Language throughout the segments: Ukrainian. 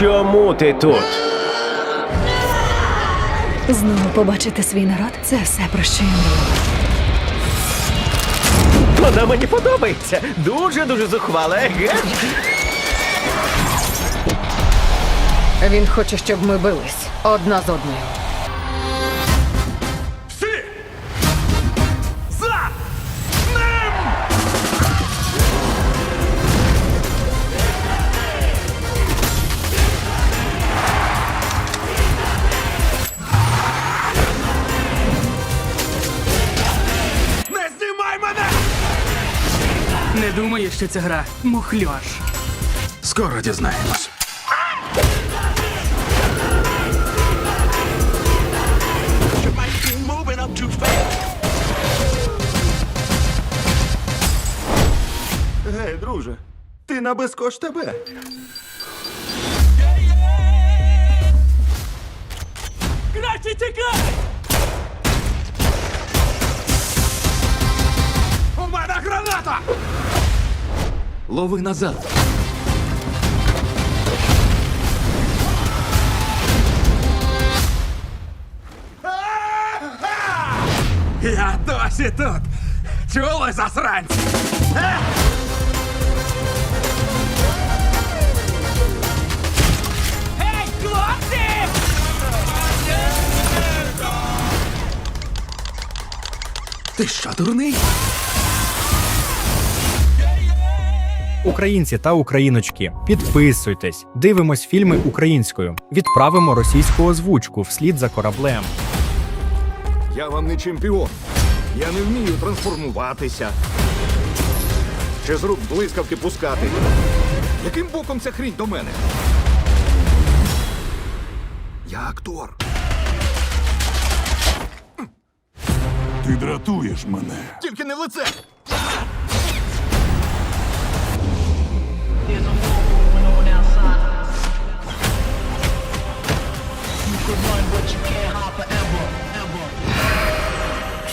Чому ти тут? Знову побачити свій народ це все про що я мріяла. Вона мені подобається. Дуже дуже зухвала, еге? Він хоче, щоб ми бились одна з одною. Не думаю, що ця гра мухльош. Скоро дізнаємось. Гей, друже, ти на безкош тебе. Краще тікай! У мене граната! Лови назад. Я досі тут. Чули засранці? Е? Гей, хлопці! Ти що, дурний? Українці та україночки, підписуйтесь, дивимось фільми українською, відправимо російську озвучку вслід за кораблем. Я вам не чемпіон. Я не вмію трансформуватися. Чи з рук блискавки пускати. Яким боком ця хрінь до мене? Я актор. Ти дратуєш мене. Тільки не в лице.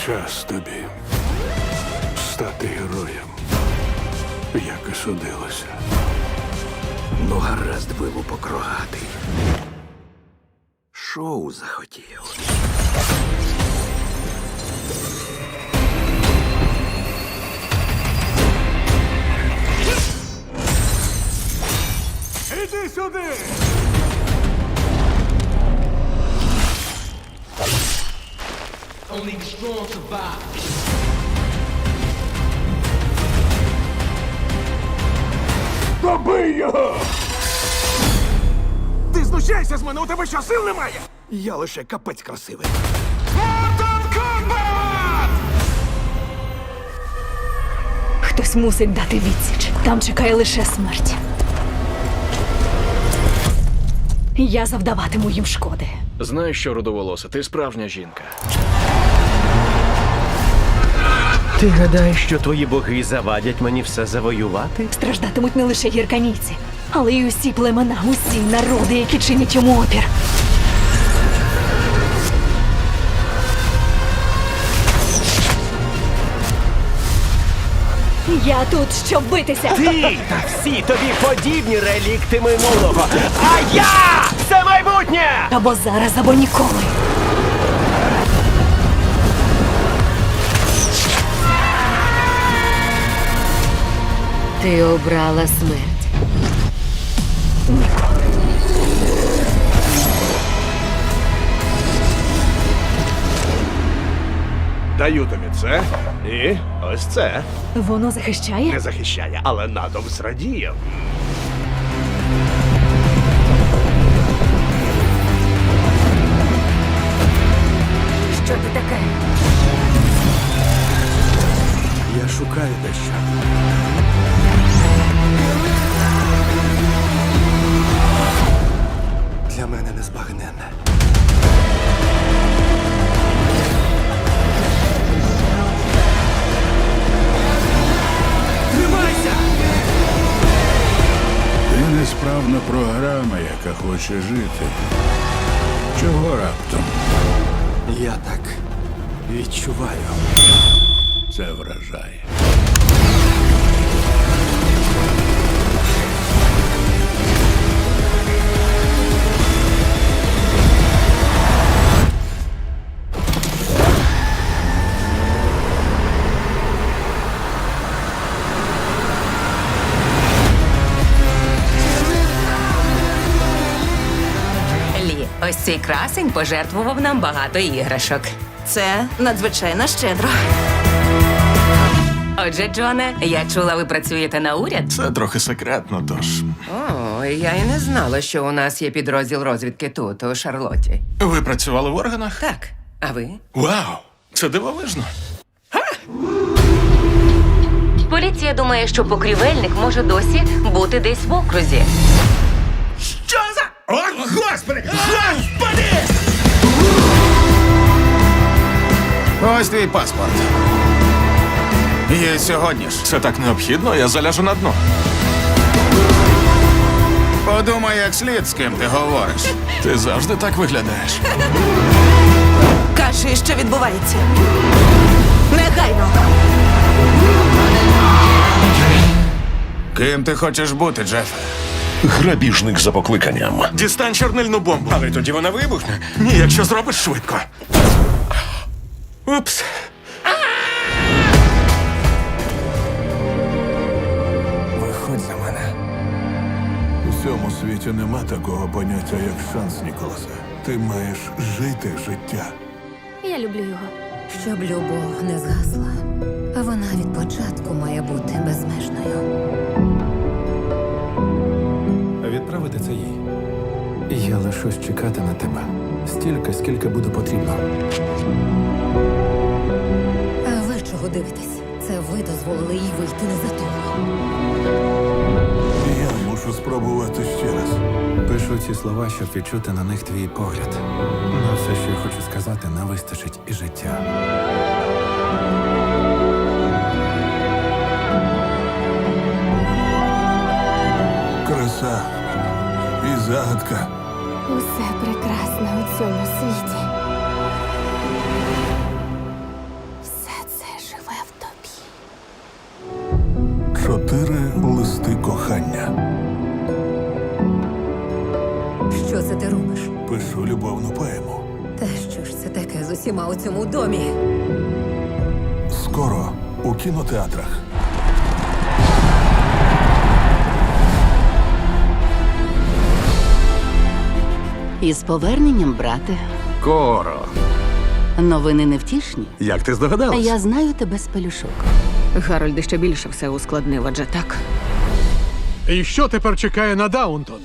Час тобі стати героєм, як і судилося. Ну, гаразд, вилупок рогатий. Шоу захотів. Іди сюди! Добий його! Ти знущайся з мене, у тебе що, сил немає? Я лише капець красивий. Хтось мусить дати відсіч. Там чекає лише смерть. Я завдаватиму їм шкоди. Знаєш що, рудоволоса, ти справжня жінка. Ти гадаєш, що твої боги завадять мені все завоювати? Страждатимуть не лише гірканійці, але й усі племена, усі народи, які чинять йому опір. Я тут, щоб битися. Ти та всі тобі подібні релікти минулого. А я це майбутнє! Або зараз, або ніколи. Ти обрала смерть. Даю тобі це. І ось це. Воно захищає? Не захищає, але надом зрадіє. Що ти таке? Я шукаю дещо. Хоче жити. Чого раптом? Я так відчуваю. Це вражає. Ось цей красень пожертвував нам багато іграшок. Це надзвичайно щедро. Отже, Джоне, я чула, ви працюєте на уряд. Це трохи секретно, тож. О, я і не знала, що у нас є підрозділ розвідки тут, у Шарлотті. Ви працювали в органах? Так, а ви? Вау! Це дивовижно. Поліція думає, що покрівельник може досі бути десь в окрузі. О, господи! Господи! Ось твій паспорт. Є сьогодні ж. Це так необхідно, я заляжу на дно. Подумай, як слід, з ким ти говориш. Ти завжди так виглядаєш. Кажи, що відбувається. Негайно. Ким ти хочеш бути, Джефе? Грабіжник за покликанням. Дістань чорнильну бомбу. Але тоді вона вибухне. Ні, якщо зробиш швидко. Упс. Виходь за мене. У цьому світі нема такого поняття, як шанс, Ніколасе. Ти маєш жити життя. Я люблю його. Щоб любов не згасла, вона від початку має бути безмежною. Відправити це їй. Я лишусь чекати на тебе. Стільки, скільки буде потрібно. А ви чого дивитесь? Це ви дозволили їй вийти не за того. Я мушу спробувати ще раз. Пишу ці слова, щоб відчути на них твій погляд. На все, що я хочу сказати, не вистачить і життя. Загадка. Усе прекрасне у цьому світі. Все це живе в тобі. Чотири листи кохання. Що це ти робиш? Пишу любовну поему. Та що ж це таке з усіма у цьому домі? Скоро у кінотеатрах. Із поверненням, брате. Коро. Новини невтішні. Як ти здогадалась? Я знаю тебе з пелюшок. Гарольд ще більше все ускладнив, адже так. І що тепер чекає на Даунтон?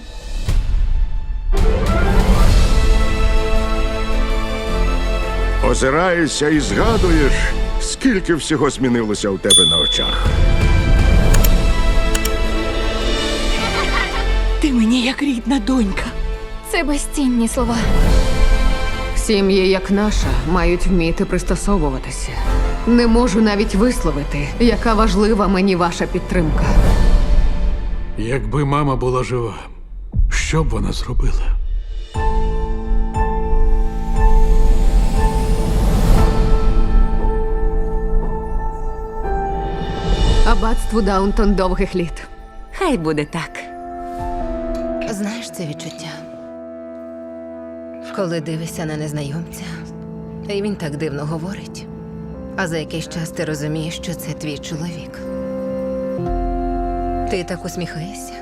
Озираєшся і згадуєш, скільки всього змінилося у тебе на очах. Ти мені як рідна донька. Це безцінні слова. Сім'ї, як наша, мають вміти пристосовуватися. Не можу навіть висловити, яка важлива мені ваша підтримка. Якби мама була жива, що б вона зробила? Аббатству Даунтон довгих літ. Хай буде так. Знаєш це відчуття? Коли дивишся на незнайомця, і він так дивно говорить. А за якийсь час ти розумієш, що це твій чоловік. Ти так усміхаєшся?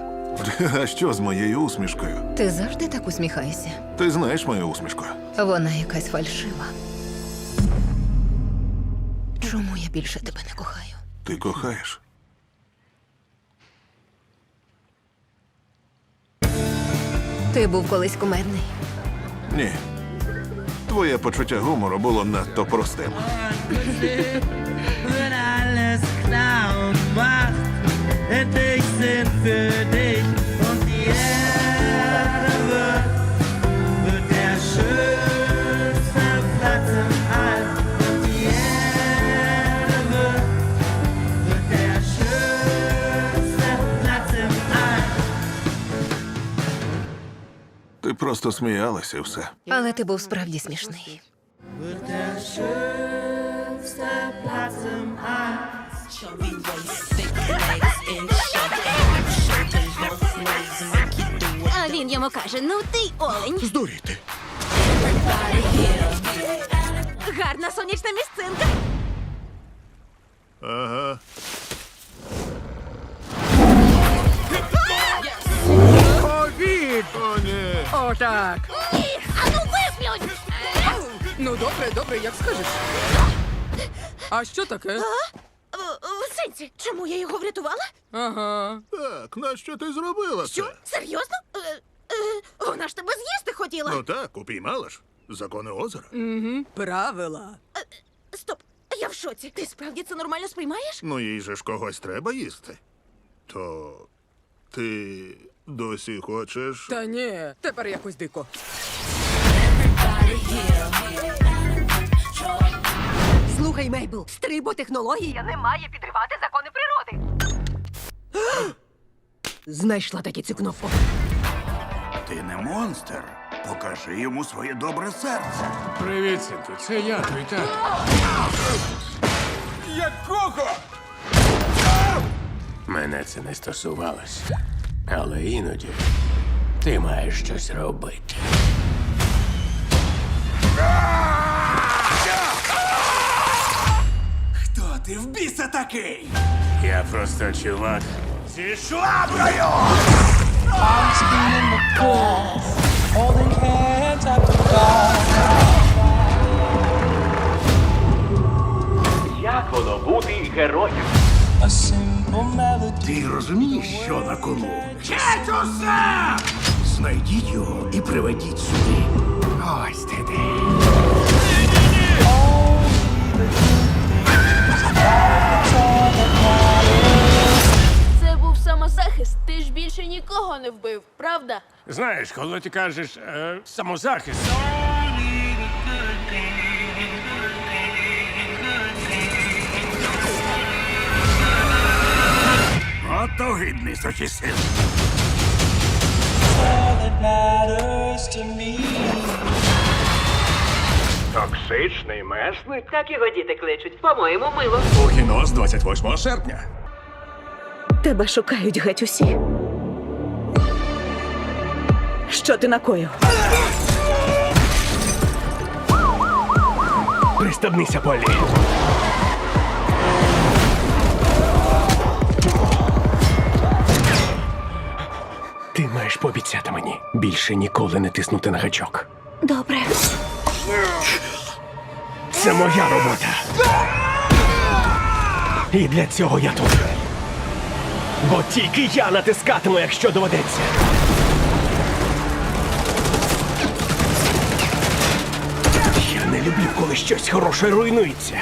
А що з моєю усмішкою? Ти завжди так усміхаєшся. Ти знаєш мою усмішку? Вона якась фальшива. Чому я більше тебе не кохаю? Ти кохаєш? Ти був колись кумедний. Ні. Твоє почуття гумору було надто простим. Ти просто сміялася і все. Але ти був справді смішний. А він йому каже: ну ти олень. Здуріти. Гарна сонячна місцинка. Ага. Отак! Ні, а ну Ну, добре, добре, як скажеш. А що таке? В сенсі, чому я його врятувала? Ага. Так, нащо ти зробила Що? Серйозно? Е, е, вона ж тебе з'їсти хотіла. Ну так, упіймала ж. Закони озера. Угу. Правила. Стоп, я в шоці. Ти справді це нормально сприймаєш? Ну їй же ж когось треба їсти. То ти досі хочеш. Та ні, тепер якось дико. Слухай, Мейбл, стриботехнологія не має підривати закони природи. Знайшла таки цю кнопку. Ти не монстр. Покажи йому своє добре серце. Привіт, синку, це я, твій тато. Якого? Мене це не стосувалося. Але іноді ти маєш щось робити. Хто ти в біса такий? Я просто чувак. Зі шваброю! Як воно бути героєм? Ти розумієш, що на кону? Кетуса! Знайдіть його і приведіть сюди. Ось ти де. Це був самозахист. Ти ж більше нікого не вбив, правда? Знаєш, коли ти кажеш е, самозахист. От огидний сочисин. Токсичний месник? Так його діти кличуть. По-моєму, мило. У кіно з 28 серпня. Тебе шукають геть усі. Що ти накоїв? Пристебнися, Полі. Маєш пообіцяти мені більше ніколи не тиснути на гачок. Добре. Це моя робота. І для цього я тут. Бо тільки я натискатиму, якщо доведеться. Я не люблю, коли щось хороше руйнується.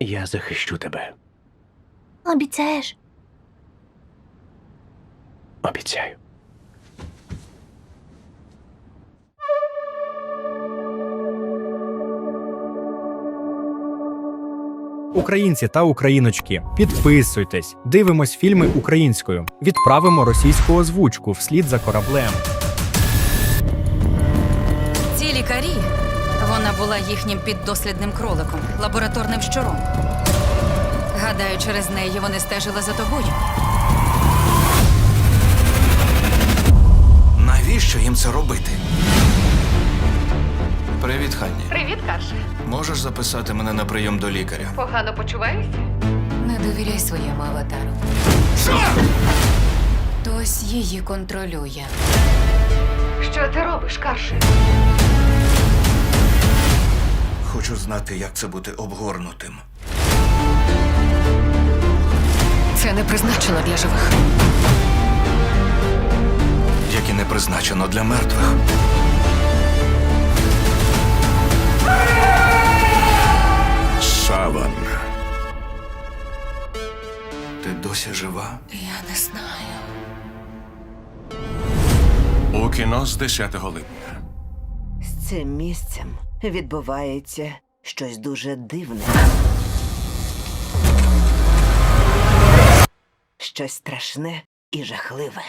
Я захищу тебе. Обіцяєш? Обіцяю. Українці та україночки, підписуйтесь, дивимось фільми українською, відправимо російську озвучку вслід за кораблем. Була їхнім піддослідним кроликом, лабораторним щуром. Гадаю, через неї вони стежили за тобою. Навіщо їм це робити? Привіт, Ханні. Привіт, Карше. Можеш записати мене на прийом до лікаря? Погано почуваєшся? Не довіряй своєму аватару. Хтось її контролює. Що ти робиш, Карше? Хочу знати, як це бути обгорнутим. Це не призначено для живих. Як і не призначено для мертвих. Саван. Ти досі жива? Я не знаю. У кіно з 10 липня. З цим місцем відбувається щось дуже дивне. Щось страшне і жахливе.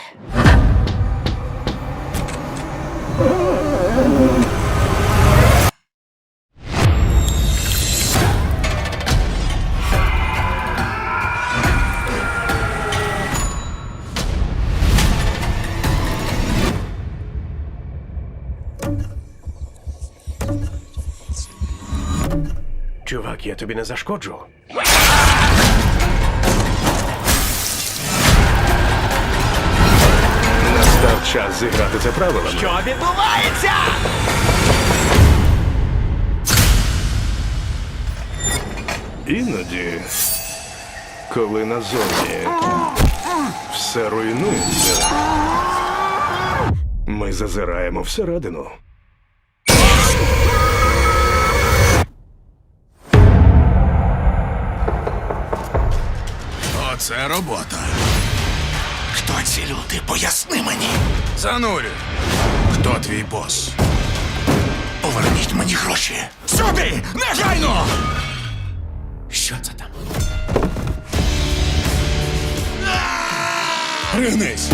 Чувак, я тобі не зашкоджу. Настав Час зіграти це правилами. Що відбувається? Іноді, коли назовні все руйнується, ми зазираємо всередину. Оце робота. Хто ці люди? Поясни мені. Занурю. Хто твій бос? Поверніть мені гроші. Сюди! Негайно! Що це там? Пригнись!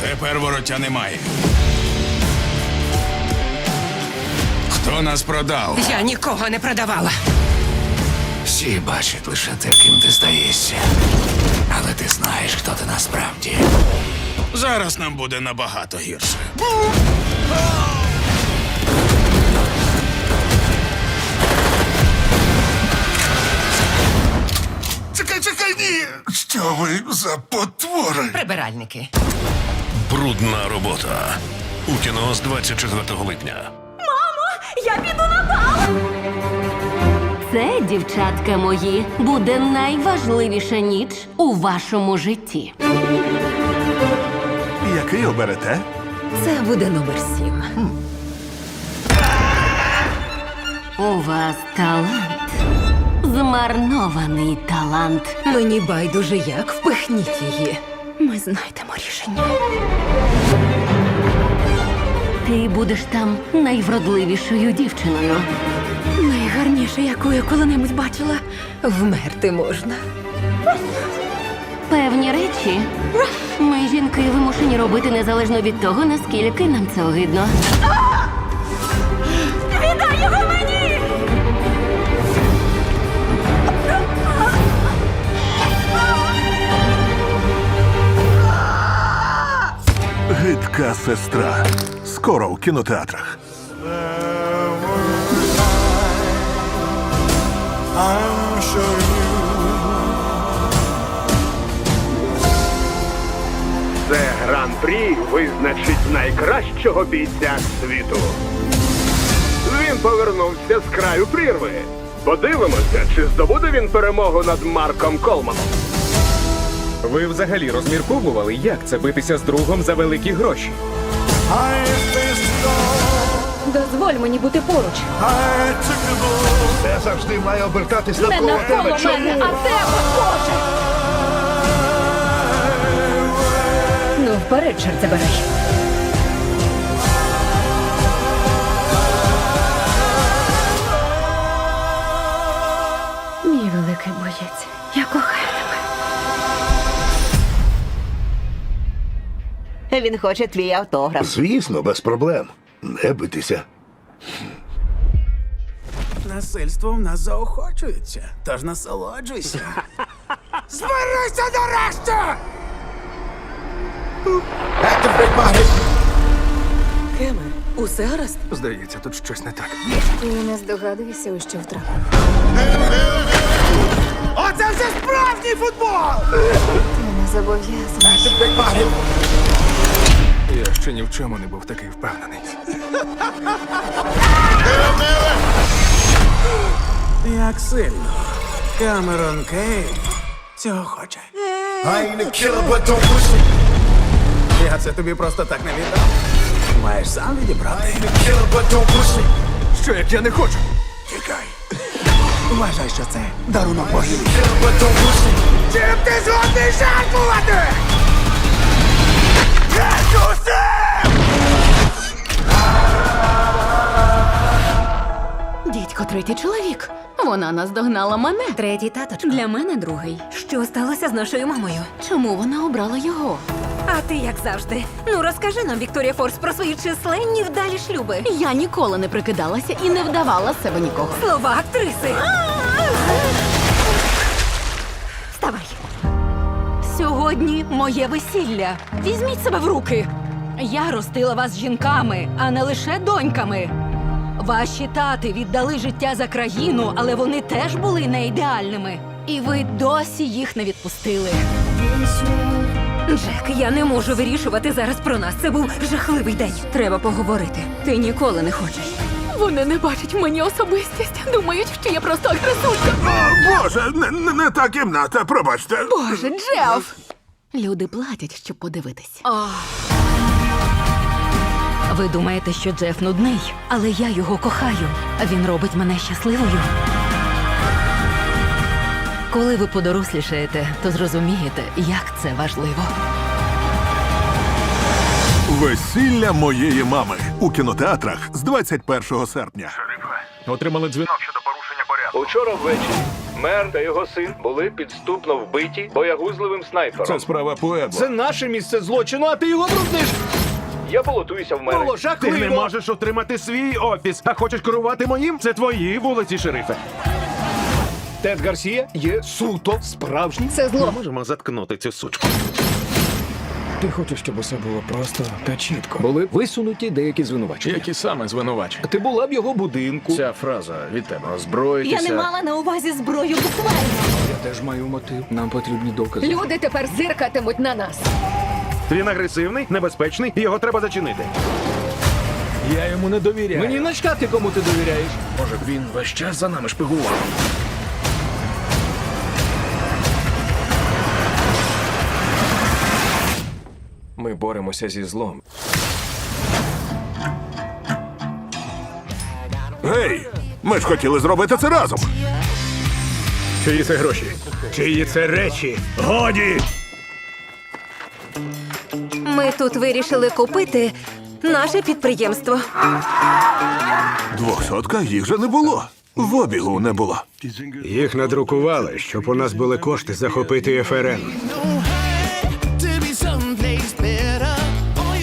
Тепер вороття немає. Хто нас продав? Я нікого не продавала. Всі бачать лише те, ким ти здаєшся. Але ти знаєш, хто ти насправді. Зараз нам буде набагато гірше. Чекай, чекай, ні! Що ви за потвори? Прибиральники. Брудна робота. У кіно з 24 липня. Я піду! Це, дівчатка мої, буде найважливіша ніч у вашому житті. Який оберете? Це буде номер сім. У вас талант. Змарнований талант. Мені байдуже як впихніть її. Ми знайдемо рішення. Ти будеш там найвродливішою дівчиною. Найгарніше, яку я коли-небудь бачила. Вмерти можна. Певні речі ми, жінки, вимушені робити незалежно від того, наскільки нам це огидно. Віддай його мені! Гидка сестра. Скоро в кінотеатрах. Це гран-прі визначить найкращого бійця світу. Він повернувся з краю прірви. Подивимося, чи здобуде він перемогу над Марком Колманом. Ви взагалі розмірковували, як це битися з другом за великі гроші? Дозволь мені бути поруч. Все завжди має обертатись Не навколо тебе. мене, а тебе, Боже! Ну, вперед, чорт забирай. Мій великий боєць, я кохаю тебе. Він хоче твій автограф. Звісно, без проблем. Не битися. Насильство в нас заохочується, тож насолоджуйся. Зберися нарешті! Кеме, усе гаразд? Здається, тут щось не так. Ти не здогадуєшся, у що втрапив. Оце вже справжній футбол! Ти не зобов'язаний. Я ще ні в чому не був такий впевнений. Як сильно Камерон Кейн цього хоче. Я це тобі просто так не віддав. Маєш сам відібрати. Що як я не хочу? Тікай. Вважай, що це дарунок богів. Чим ти згодний жертвувати? Дідько, третій чоловік. Вона наздогнала мене. Третій таточко. Для мене другий. Що сталося з нашою мамою? Чому вона обрала його? А ти як завжди. Ну розкажи нам, Вікторія Форс, про свої численні вдалі шлюби. Я ніколи не прикидалася і не вдавала з себе нікого. Слова актриси. Сьогодні моє весілля. Візьміть себе в руки. Я ростила вас жінками, а не лише доньками. Ваші тати віддали життя за країну, але вони теж були не ідеальними. І ви досі їх не відпустили. Джек, я не можу вирішувати зараз про нас. Це був жахливий день. Треба поговорити. Ти ніколи не хочеш. Вони не бачать в мені особистість. Думають, що я просто агресулька. Боже, не, не та кімната, пробачте. Боже, Джеф! Люди платять, щоб подивитись. Ви думаєте, що Джеф нудний, але я його кохаю. Він робить мене щасливою. Коли ви подорослішаєте, то зрозумієте, як це важливо. Весілля моєї мами у кінотеатрах з 21 серпня. Отримали дзвінок щодо порушення. Учора ввечері мер та його син були підступно вбиті боягузливим снайпером. Це справа Пуебло. Це наше місце злочину, а ти його брудниш. Я балотуюся в мери. Ти не можеш отримати свій офіс, а хочеш керувати моїм? Це твої вулиці, шерифе. Тед Гарсія є суто справжній. Це зло. Можемо заткнути цю сучку. Ти хочеш, щоб усе було просто та чітко. Були висунуті деякі звинувачення. Які саме звинувачення? Ти була в його будинку. Ця фраза від тебе озброїтися. Я не мала на увазі зброю буквально. Я теж маю мотив. Нам потрібні докази. Люди тепер зиркатимуть на нас. Він агресивний, небезпечний, і його треба зачинити. Я йому не довіряю. Мені начкати, кому ти довіряєш. Може б він весь час за нами шпигував. Боремося зі злом. Гей, ми ж хотіли зробити це разом. Чиї це гроші? Чиї це речі? Годі! Ми тут вирішили купити наше підприємство. Двохсотка їх же не було. В обігу не було. Їх надрукували, щоб у нас були кошти захопити ФРН.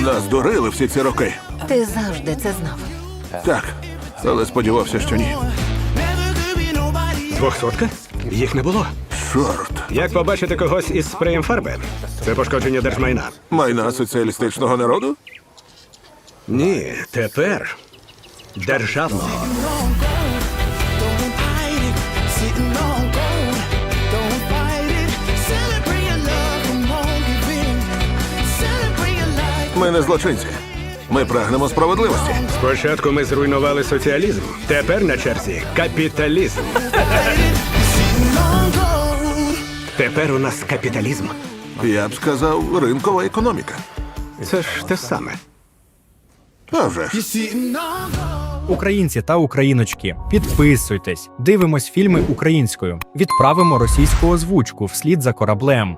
Нас дурили всі ці роки. Ти завжди це знав. Так, але сподівався, що ні. Двохсотка? Їх не було. Чорт. Як побачити когось із спреєм фарби? Це пошкодження держмайна. Майна соціалістичного народу? Ні, тепер державного. Ми не злочинці. Ми прагнемо справедливості. Спочатку ми зруйнували соціалізм. Тепер на черзі капіталізм. Тепер у нас капіталізм. Я б сказав, ринкова економіка. Це ж те саме. А вже ж. Українці та україночки, підписуйтесь, дивимось фільми українською, відправимо російську озвучку вслід за кораблем.